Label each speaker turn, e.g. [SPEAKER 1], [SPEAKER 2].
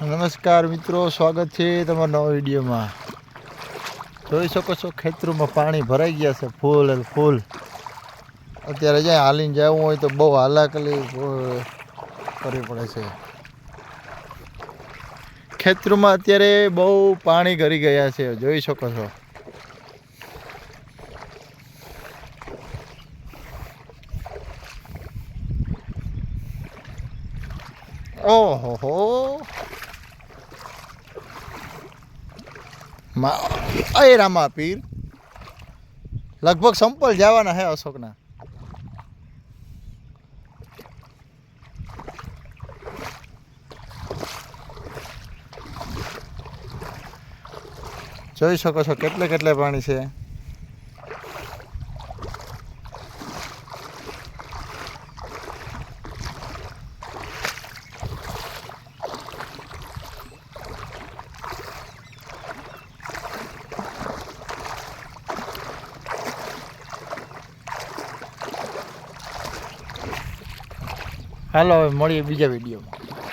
[SPEAKER 1] નમસ્કાર મિત્રો, સ્વાગત છે તમારા નવા વિડીયોમાં. જોઈ શકો છો, ખેતરોમાં પાણી ભરાઈ ગયા છે, ફૂલ ફૂલ. અત્યારે જ્યાં હાલીને જવું હોય તો બહુ હાલાકલી કરવી પડે છે. ખેતરોમાં અત્યારે બહુ પાણી ગરી ગયા છે, જોઈ શકો છો. ઓહો હો અય રામા પીર. લગભગ સંપલ જવાના હે અશોકના. જોઈ શકો છો કેટલે કેટલે પાણી છે. હાલો મળીએ બીજા વિડીયોમાં.